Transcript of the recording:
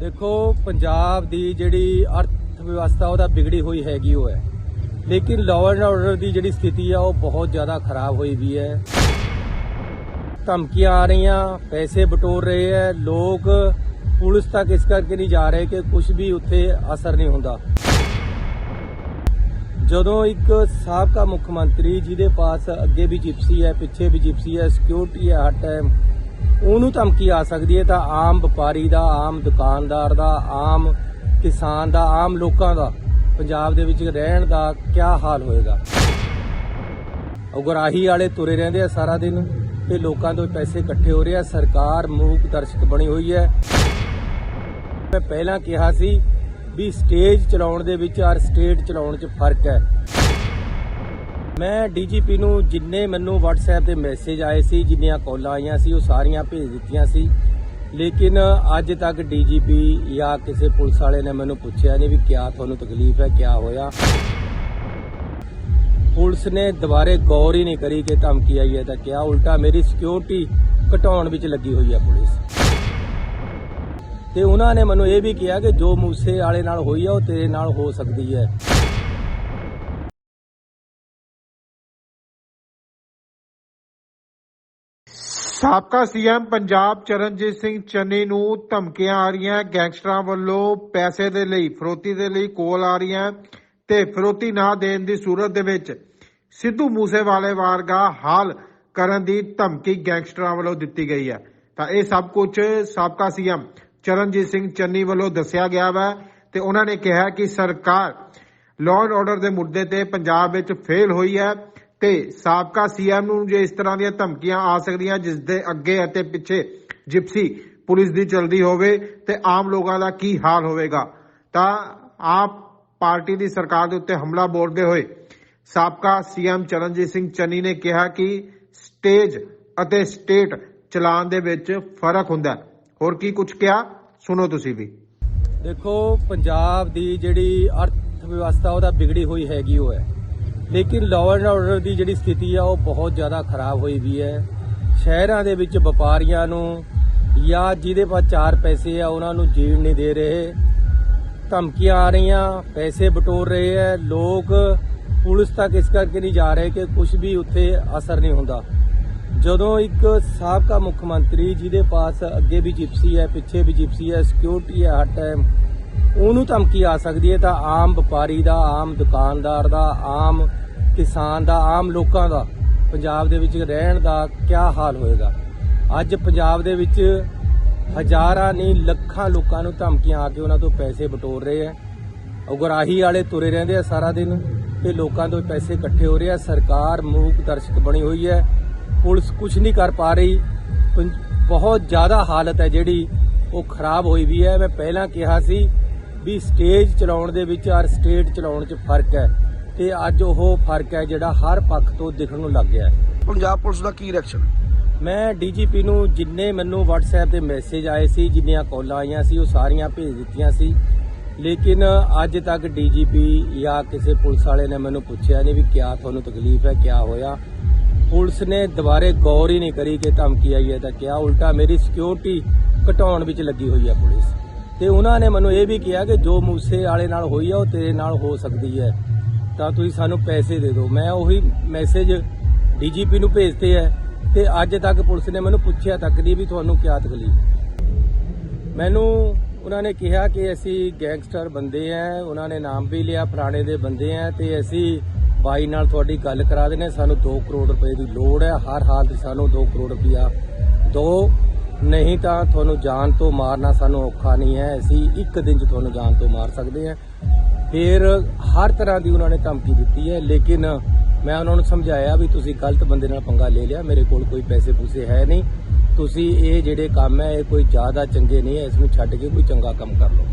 ਦੇਖੋ, ਪੰਜਾਬ ਦੀ ਜਿਹੜੀ ਅਰਥ ਵਿਵਸਥਾ ਉਹਦਾ ਵਿਗੜੀ ਹੋਈ ਹੈਗੀ ਉਹ ਹੈ। ਲੇਕਿਨ ਲਾਅ ਐਂਡ ਆਰਡਰ ਦੀ ਜਿਹੜੀ ਸਥਿਤੀ ਆ, ਉਹ ਬਹੁਤ ਜ਼ਿਆਦਾ ਖਰਾਬ ਹੋਈ ਵੀ ਹੈ। ਧਮਕੀਆਂ ਆ ਰਹੀਆਂ, ਪੈਸੇ ਬਟੋਰ ਰਹੇ ਹੈ। ਲੋਕ ਪੁਲਿਸ ਤੱਕ ਇਸ ਕਰਕੇ ਨਹੀਂ ਜਾ ਰਹੇ ਕਿ ਕੁਝ ਵੀ ਉੱਥੇ ਅਸਰ ਨਹੀਂ ਹੁੰਦਾ। ਜਦੋਂ ਇੱਕ ਸਾਬਕਾ ਮੁੱਖ ਮੰਤਰੀ ਜਿਹਦੇ ਪਾਸ ਅੱਗੇ ਵੀ ਜਿਪਸੀ ਹੈ, ਪਿੱਛੇ ਵੀ ਜਿਪਸੀ ਹੈ ਸਿਕਿਉਰਿਟੀ ਹੈ ਹਰ ਟਾਈਮ ਉਹਨੂੰ ਧਮਕੀ ਆ ਸਕਦੀ ਹੈ ਤਾਂ ਆਮ ਵਪਾਰੀ ਦਾ, ਆਮ ਦੁਕਾਨਦਾਰ ਦਾ, ਆਮ ਕਿਸਾਨ ਦਾ, ਆਮ ਲੋਕਾਂ ਦਾ, ਪੰਜਾਬ ਦੇ ਵਿੱਚ ਰਹਿਣ ਦਾ ਕੀ ਹਾਲ ਹੋਏਗਾ? ਉਗਰਾਹੀ ਵਾਲੇ ਤੁਰੇ ਰਹਿੰਦੇ ਆ ਸਾਰਾ ਦਿਨ ਤੇ ਲੋਕਾਂ ਤੋਂ ਪੈਸੇ ਇਕੱਠੇ ਹੋ ਰਹੇ ਆ। ਸਰਕਾਰ ਮੂਕ ਦਰਸ਼ਕ ਬਣੀ ਹੋਈ ਹੈ। ਮੈਂ ਪਹਿਲਾਂ ਕਿਹਾ ਸੀ ਵੀ ਸਟੇਜ ਚਲਾਉਣ ਦੇ ਵਿੱਚ ਔਰ ਸਟੇਟ ਚਲਾਉਣ 'ਚ ਫ਼ਰਕ ਹੈ। ਮੈਂ ਡੀਜੀਪੀ ਨੂੰ ਜਿੰਨੇ ਮੈਨੂੰ WhatsApp ਤੇ ਮੈਸੇਜ ਆਏ ਸੀ, ਜਿੰਨੀਆਂ ਕਾਲਾਂ ਆਈਆਂ ਸੀ, ਉਹ ਸਾਰੀਆਂ ਭੇਜ ਦਿੱਤੀਆਂ ਸੀ। ਲੇਕਿਨ ਅੱਜ ਤੱਕ ਡੀਜੀਪੀ ਜਾਂ ਕਿਸੇ ਪੁਲਿਸ ਵਾਲੇ ਨੇ ਮੈਨੂੰ ਪੁੱਛਿਆ ਨਹੀਂ ਵੀ ਕਿਆ ਤੁਹਾਨੂੰ ਤਕਲੀਫ ਹੈ, ਕਿਆ ਹੋਇਆ। ਪੁਲਿਸ ਨੇ ਦੁਬਾਰੇ ਗੌਰ ਹੀ ਨਹੀਂ ਕਰੀ ਕਿ ਧਮਕੀ ਆਈ ਹੈ ਤਾਂ ਕਿਆ, ਉਲਟਾ ਮੇਰੀ ਸਿਕਿਉਰਿਟੀ ਘਟਾਉਣ ਵਿੱਚ ਲੱਗੀ ਹੋਈ ਹੈ ਪੁਲਿਸ। ਤੇ ਉਹਨਾਂ ਨੇ ਮੈਨੂੰ ਇਹ ਵੀ ਕਿਹਾ ਕਿ ਜੋ ਮੂਸੇ ਵਾਲੇ ਨਾਲ ਹੋਈ ਹੈ ਉਹ ਤੇਰੇ ਨਾਲ ਹੋ ਸਕਦੀ ਹੈ। ਸਾਬਕਾ ਸੀਐਮ ਪੰਜਾਬ ਚਰਨਜੀਤ ਸਿੰਘ ਚੰਨੀ ਨੂੰ ਧਮਕੀਆਂ ਆ ਰਹੀਆਂ। ਗੈਂਗਸਟਰਾਂ ਵੱਲੋਂ ਪੈਸੇ ਦੇ ਲਈ, ਫਰੋਤੀ ਦੇ ਲਈ ਕੋਲ ਆ ਰਹੀਆਂ ਤੇ ਫਰੋਤੀ ਨਾ ਦੇਣ ਦੀ ਸੂਰਤ ਦੇ ਵਿੱਚ ਸਿੱਧੂ ਮੂਸੇਵਾਲੇ ਵਾਰਗਾ ਹਾਲ ਕਰਨ ਦੀ ਧਮਕੀ ਗੈਂਗਸਟਰਾਂ ਵੱਲੋਂ ਦਿੱਤੀ ਗਈ ਹੈ। ਤਾਂ ਇਹ ਸਭ ਕੁਝ ਸਾਬਕਾ ਸੀਐਮ ਚਰਨਜੀਤ ਸਿੰਘ ਚੰਨੀ ਵੱਲੋਂ ਦੱਸਿਆ ਗਿਆ ਵਾ ਤੇ ਉਹਨਾਂ ਨੇ ਕਿਹਾ ਕਿ ਸਰਕਾਰ ਲਾਅ ਐਂਡ ਆਰਡਰ ਦੇ ਮੁੱਦੇ ਤੇ ਪੰਜਾਬ ਵਿੱਚ ਫੇਲ ਹੋਈ ਹੈ ਤੇ ਸਾਬਕਾ ਸੀਐਮ ਨੂੰ ਜੇ ਇਸ ਤਰ੍ਹਾਂ ਦੀਆਂ ਧਮਕੀਆਂ ਆ ਸਕਦੀਆਂ, ਜਿਸ ਦੇ ਅੱਗੇ ਅਤੇ ਪਿੱਛੇ ਜਿਪਸੀ ਪੁਲਿਸ ਦੀ ਚਲਦੀ ਹੋਵੇ ਤੇ ਆਮ ਲੋਕਾਂ ਦਾ ਕੀ ਹਾਲ ਹੋਵੇਗਾ? ਤਾਂ ਆਪ ਪਾਰਟੀ ਦੀ ਸਰਕਾਰ ਦੇ ਉੱਤੇ ਹਮਲਾ ਬੋਲਦੇ ਹੋਏ ਸਾਬਕਾ ਸੀਐਮ ਚਰਨਜੀਤ ਸਿੰਘ ਚੰਨੀ ਨੇ ਕਿਹਾ ਕਿ ਸਟੇਜ ਅਤੇ ਸਟੇਟ ਚਲਾਨ ਦੇ ਵਿੱਚ ਫ਼ਰਕ ਹੁੰਦਾ ਹੋਰ ਕੀ ਕੁਝ ਕਿਹਾ? ਸੁਣੋ ਤੁਸੀਂ ਵੀ। ਦੇਖੋ, ਪੰਜਾਬ ਦੀ ਜਿਹੜੀ ਅਰਥ ਵਿਵਸਥਾ, ਉਹਦਾ ਵਿਗੜੀ ਹੋਈ ਹੈਗੀ ਉਹ ਹੈ। ਲੇਕਿਨ ਲਾਅ ਐਂਡ ਆਰਡਰ ਦੀ ਜਿਹੜੀ ਸਥਿਤੀ ਆ, ਉਹ ਬਹੁਤ ਜ਼ਿਆਦਾ ਖਰਾਬ ਹੋਈ ਵੀ ਹੈ। ਸ਼ਹਿਰਾਂ ਦੇ ਵਿੱਚ ਵਪਾਰੀਆਂ ਨੂੰ ਜਾਂ ਜਿਹਦੇ ਪਾਸ ਚਾਰ ਪੈਸੇ ਆ, ਉਹਨਾਂ ਨੂੰ ਜੀਣ ਨਹੀਂ ਦੇ ਰਹੇ। ਧਮਕੀਆਂ ਆ ਰਹੀਆਂ, ਪੈਸੇ ਬਟੋਰ ਰਹੇ ਹੈ। ਲੋਕ ਪੁਲਿਸ ਤੱਕ ਇਸ ਕਰਕੇ ਨਹੀਂ ਜਾ ਰਹੇ ਕਿ ਕੁਝ ਵੀ ਉੱਥੇ ਅਸਰ ਨਹੀਂ ਹੁੰਦਾ। ਜਦੋਂ ਇੱਕ ਸਾਬਕਾ ਮੁੱਖ ਮੰਤਰੀ ਜਿਹਦੇ ਪਾਸ ਅੱਗੇ ਵੀ ਜਿਪਸੀ ਹੈ, ਪਿੱਛੇ ਵੀ ਜਿਪਸੀ ਹੈ ਸਿਕਿਉਰਿਟੀ ਹੈ ਹਰ ਟਾਈਮ ਉਹਨੂੰ ਧਮਕੀ ਆ ਸਕਦੀ ਹੈ ਤਾਂ ਆਮ ਵਪਾਰੀ ਦਾ, ਆਮ ਦੁਕਾਨਦਾਰ ਦਾ, ਆਮ ਕਿਸਾਨ ਦਾ, ਆਮ ਲੋਕਾਂ ਦਾ, ਪੰਜਾਬ ਦੇ ਵਿੱਚ ਰਹਿਣ ਦਾ ਕੀ ਹਾਲ ਹੋਏਗਾ? ਅੱਜ ਪੰਜਾਬ ਦੇ ਵਿੱਚ ਹਜ਼ਾਰਾਂ ਨਹੀਂ, ਲੱਖਾਂ ਲੋਕਾਂ ਨੂੰ ਧਮਕੀਆਂ ਆ ਕੇ ਉਹਨਾਂ ਤੋਂ ਪੈਸੇ ਬਟੋਰ ਰਹੇ ਆ ਉਗਰਾਹੀ ਵਾਲੇ ਤੁਰੇ ਰਹਿੰਦੇ ਆ ਸਾਰਾ ਦਿਨ ਤੇ ਲੋਕਾਂ ਤੋਂ ਪੈਸੇ ਇਕੱਠੇ ਹੋ ਰਹੇ ਆ। ਸਰਕਾਰ ਮੂਕ ਦਰਸ਼ਕ ਬਣੀ ਹੋਈ ਹੈ। ਪੁਲਿਸ ਕੁਝ ਨਹੀਂ ਕਰ ਪਾ ਰਹੀ। ਪੰ- ਬਹੁਤ ਜ਼ਿਆਦਾ ਹਾਲਤ ਹੈ ਜਿਹੜੀ ਉਹ ਖਰਾਬ ਹੋਈ ਵੀ ਹੈ। ਮੈਂ ਪਹਿਲਾਂ ਕਿਹਾ ਸੀ ਵੀ ਸਟੇਜ ਚਲਾਉਣ ਦੇ ਵਿੱਚ ਔਰ ਸਟੇਟ ਚਲਾਉਣ 'ਚ ਫ਼ਰਕ ਹੈ ਤੇ ਅੱਜ ਉਹ ਫ਼ਰਕ ਹੈ ਜਿਹੜਾ ਹਰ ਪੱਖ ਤੋਂ ਦਿਖਣ ਨੂੰ ਲੱਗ ਗਿਆ ਪੰਜਾਬ ਪੁਲਿਸ ਦਾ ਕੀ ਰਿਐਕਸ਼ਨ ਮੈਂ ਡੀਜੀਪੀ ਨੂੰ ਜਿੰਨੇ ਮੈਨੂੰ WhatsApp ਤੇ ਮੈਸੇਜ ਆਏ ਸੀ ਜਿੰਨੀਆਂ ਕਾਲਾਂ ਆਈਆਂ ਸੀ ਉਹ ਸਾਰੀਆਂ ਭੇਜ ਦਿੱਤੀਆਂ ਸੀ। ਲੇਕਿਨ ਅੱਜ ਤੱਕ ਡੀਜੀਪੀ ਜਾਂ ਕਿਸੇ ਪੁਲਿਸ ਵਾਲੇ ਨੇ ਮੈਨੂੰ ਪੁੱਛਿਆ ਨਹੀਂ ਵੀ ਕਿਆ ਤੁਹਾਨੂੰ ਤਕਲੀਫ ਹੈ ਕਿਆ ਹੋਇਆ। ਪੁਲਿਸ ਨੇ ਦੁਬਾਰੇ ਗੌਰ ਹੀ ਨਹੀਂ ਕਰੀ ਕਿ ਧਮਕੀ ਆਈ ਹੈ ਤਾਂ ਕਿਆ ਉਲਟਾ ਮੇਰੀ ਸਿਕਿਉਰਿਟੀ ਘਟਾਉਣ ਵਿੱਚ ਲੱਗੀ ਹੋਈ ਹੈ ਪੁਲਿਸ। ਤੇ ਉਹਨਾਂ ਨੇ ਮੈਨੂੰ ਇਹ ਵੀ ਕਿਹਾ ਕਿ ਜੋ ਮੂਸੇ ਵਾਲੇ ਨਾਲ ਹੋਈ ਆ, ਉਹ ਤੇਰੇ ਨਾਲ ਹੋ ਸਕਦੀ ਹੈ। ਤਾਂ ਤੁਸੀਂ ਸਾਨੂੰ ਪੈਸੇ ਦੇ ਦਿਓ। ਮੈਂ ਉਹੀ ਮੈਸੇਜ ਡੀਜੀਪੀ ਨੂੰ ਭੇਜਤੇ ਹੈ ਤੇ ਅੱਜ ਤੱਕ ਪੁਲਿਸ ਨੇ ਮੈਨੂੰ ਪੁੱਛਿਆ ਤੱਕ ਨਹੀਂ ਵੀ ਤੁਹਾਨੂੰ ਕੀ ਤਕਲੀਫ ਮੈਨੂੰ ਉਹਨਾਂ ਨੇ ਕਿਹਾ ਕਿ ਅਸੀਂ ਗੈਂਗਸਟਰ ਬੰਦੇ ਆ, ਉਹਨਾਂ ਨੇ ਨਾਮ ਵੀ ਲਿਆ ਪੁਰਾਣੇ ਦੇ ਬੰਦੇ ਆ, ਤੇ ਅਸੀਂ ਬਾਈ ਨਾਲ ਤੁਹਾਡੀ ਗੱਲ ਕਰਾ ਦੇਣੇ ਸਾਨੂੰ 2 ਕਰੋੜ ਰੁਪਏ ਦੀ ਲੋੜ ਹੈ। ਹਰ ਹਾਲਤ ਸਾਨੂੰ 2 ਕਰੋੜ ਰੁਪਇਆ ਦੋ ਨਹੀਂ ਤਾਂ ਤੁਹਾਨੂੰ ਜਾਨ ਤੋਂ ਮਾਰਨਾ ਸਾਨੂੰ ਔਖਾ ਨਹੀਂ ਹੈ। ਅਸੀਂ ਇੱਕ ਦਿਨ 'ਚ ਤੁਹਾਨੂੰ ਜਾਨ ਤੋਂ ਮਾਰ ਸਕਦੇ ਹਾਂ। ਫਿਰ ਹਰ ਤਰ੍ਹਾਂ ਦੀ ਉਹਨਾਂ ਨੇ ਧਮਕੀ ਦਿੱਤੀ ਹੈ। ਲੇਕਿਨ ਮੈਂ ਉਹਨਾਂ ਨੂੰ ਸਮਝਾਇਆ ਵੀ ਤੁਸੀਂ ਗਲਤ ਬੰਦੇ ਨਾਲ ਪੰਗਾ ਲੈ ਲਿਆ। ਮੇਰੇ ਕੋਲ ਕੋਈ ਪੈਸੇ ਪੂਸੇ ਹੈ ਨਹੀਂ। ਤੁਸੀਂ ਇਹ ਜਿਹੜੇ ਕੰਮ ਹੈ, ਇਹ ਕੋਈ ਜ਼ਿਆਦਾ ਚੰਗੇ ਨਹੀਂ ਹੈ। ਇਸ ਨੂੰ ਛੱਡ ਕੇ ਕੋਈ ਚੰਗਾ ਕੰਮ ਕਰ ਲਓ।